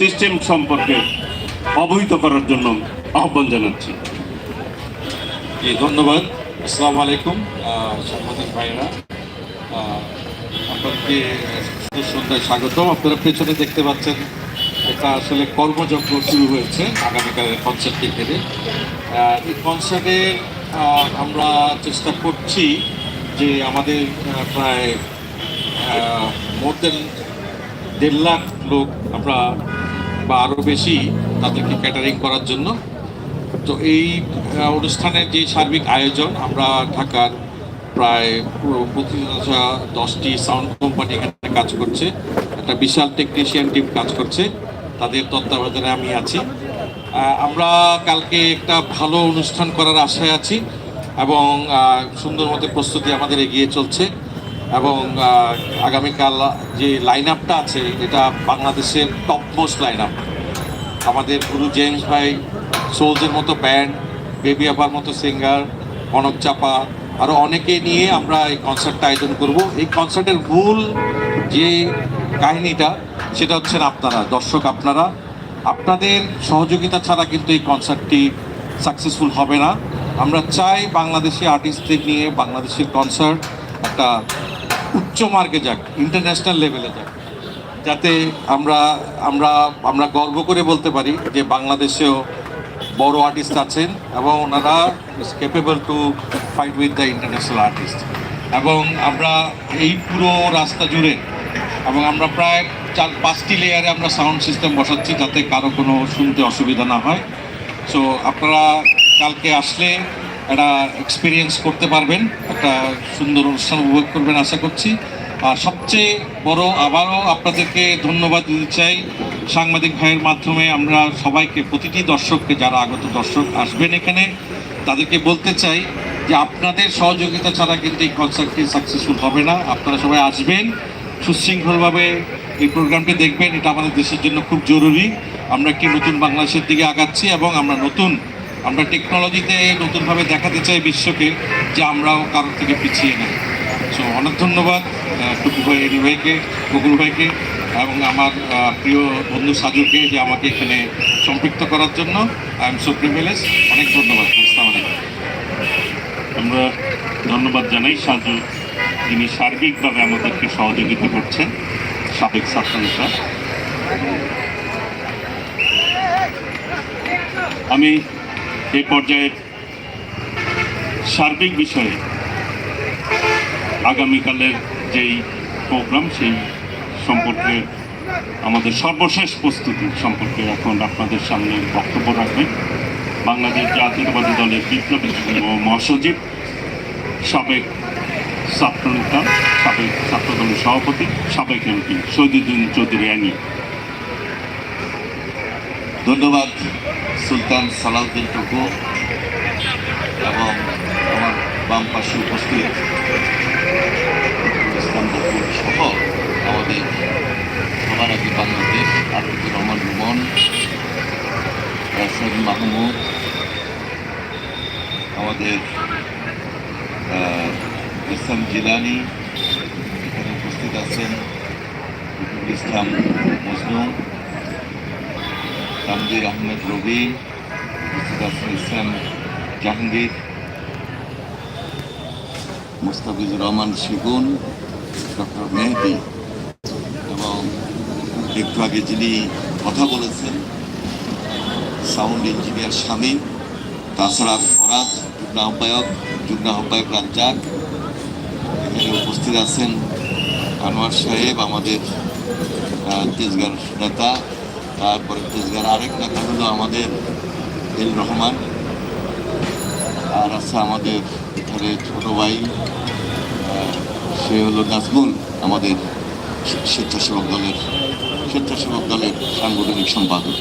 System সম্পর্কে অবহিত করার জন্য আহ্বান জানাচ্ছি। ধন্যবাদ। আসসালামু আলাইকুম সাংবাদিক ভাইরা আপনাদেরকে সন্ধ্যায় স্বাগতম। আপনারা পেছনে দেখতে পাচ্ছেন, এটা আসলে কর্মযজ্ঞ শুরু হয়েছে আগামীকালের কনসার্টকে ঘিরে। এই কনসার্টের আমরা চেষ্টা করছি যে আমাদের প্রায় মোর দেন দেড় লাখ লোক আমরা বা আরও বেশি তাদেরকে ক্যাটারিং করার জন্য। তো এই অনুষ্ঠানের যে সার্বিক আয়োজন, আমরা ঢাকার প্রায় পুরো প্রতিদিন দশটি সাউন্ড কোম্পানি এখানে কাজ করছে। একটা বিশাল টেকনিশিয়ান টিম কাজ করছে। তাদের তত্ত্বাবধানে আমি আছি। আমরা কালকে একটা ভালো অনুষ্ঠান করার আশায় আছি এবং সুন্দর মতো প্রস্তুতি আমাদের এগিয়ে চলছে। এবং আগামীকাল যে লাইন আপটা আছে, এটা বাংলাদেশের টপ মোস্ট লাইন আপ আমাদের গুরু জেমস ভাই সোলসের মতো ব্যান্ড বেবি আপার মতো সিঙ্গার কনক চাপা আরও অনেকে নিয়ে আমরা এই কনসার্টটা আয়োজন করব। এই কনসার্টের মূল যে কাহিনীটা, সেটা হচ্ছেন আপনারা, দর্শক আপনারা। আপনাদের সহযোগিতা ছাড়া কিন্তু এই কনসার্টটি সাকসেসফুল হবে না। আমরা চাই বাংলাদেশি আর্টিস্টদের নিয়ে বাংলাদেশের কনসার্ট একটা উচ্চ মার্গে যাক ইন্টারন্যাশনাল লেভেলে যাক, যাতে আমরা আমরা আমরা গর্ব করে বলতে পারি যে বাংলাদেশেও বড় আর্টিস্ট আছেন এবং ওনারা is capable to fight with the international artist এবং আমরা এই পুরো রাস্তা জুড়ে, এবং আমরা প্রায় চার, পাঁচটি লেয়ারে আমরা সাউন্ড সিস্টেম বসাচ্ছি যাতে কারও কোনো শুনতে অসুবিধা না হয়। সো আপনারা কালকে আসলে একটা এক্সপিরিয়েন্স করতে পারবেন, একটা সুন্দর অনুষ্ঠান উপভোগ করবেন আশা করছি। আর সবচেয়ে বড় আবারও আপনাদেরকে ধন্যবাদ দিতে চাই, সাংবাদিক ভাইয়ের মাধ্যমে আমরা সবাইকে, প্রতিটি দর্শককে, যারা আগত দর্শক আসবেন এখানে, তাদেরকে বলতে চাই যে আপনাদের সহযোগিতা ছাড়া কিন্তু এই কনসার্টটি সাকসেসফুল হবে না। আপনারা সবাই আসবেন, সুশৃঙ্খলভাবে এই প্রোগ্রামটি দেখবেন, এটা আমাদের দেশের জন্য খুব জরুরি। আমরা একটি নতুন বাংলাদেশের দিকে আগাচ্ছি এবং আমরা নতুন আমরা টেকনোলজিতে নতুনভাবে দেখাতে চাই বিশ্বকে যে আমরাও কারোর থেকে পিছিয়ে নেই। সো অনেক ধন্যবাদ টুকু ভাই ভাইকে, বকুল ভাইকে, এবং আমার প্রিয় বন্ধু সাজুকে যে আমাকে এখানে সম্পৃক্ত করার জন্য। আই এম সো প্রিভিলেজ অনেক ধন্যবাদ আমরা ধন্যবাদ জানাই সাজু তিনি সার্বিকভাবে আমাদেরকে সহযোগিতা করছেন, সাবেক ছাত্রনেতা আমি এই পর্যায়ের সার্বিক বিষয়ে আগামীকালের যেই প্রোগ্রাম, সেই সম্পর্কে আমাদের সর্বশেষ প্রস্তুতি সম্পর্কে এখন আপনাদের সামনে বক্তব্য রাখবেন। বাংলাদেশ জাতীয়তাবাদী দলের বিপ্লবী মহাসচিব, সাবেক ছাত্রনেতা, সাবেক ছাত্রদলের সভাপতি, সাবেক এমপি শহীদুদ্দিন চৌধুরী আনি ধন্যবাদ, সুলতান সালাউদ্দিন টুকু এবং আমার বাম পাশে উপস্থিত ইসলাম বকুল সহ আমাদের সমানাকি বাংলাদেশ, আতিকুর রহমান রুমন রাসেল মাহমুদ, আমাদের ইসলাম জিলানি, এখানে উপস্থিত আছেন, ইসলাম মজনু তানজির আহমেদ রবি ইসলাম জাহাঙ্গীর মুস্তাফিজুর রহমান শিগুন ডক্টর মেহেদি এবং একটু আগে যিনি কথা বলেছেন, সাউন্ড ইঞ্জিনিয়ার স্বামী, তাছাড়া ফরাজ, যুগ্ম আহ্বায়ক যুগ্ম আহ্বায়ক রাজ্জাক। এখানে উপস্থিত আছেন আনোয়ার সাহেব, আমাদের তেজগাঁর নেতা তারপরে তেজগাঁর আরেক নেতা হলো আমাদের এল রহমান। আর আছে আমাদের এখানে ছোটো ভাই সে হলো নাজমুল, আমাদের স্বেচ্ছাসেবক দলের স্বেচ্ছাসেবক দলের সাংগঠনিক সম্পাদক।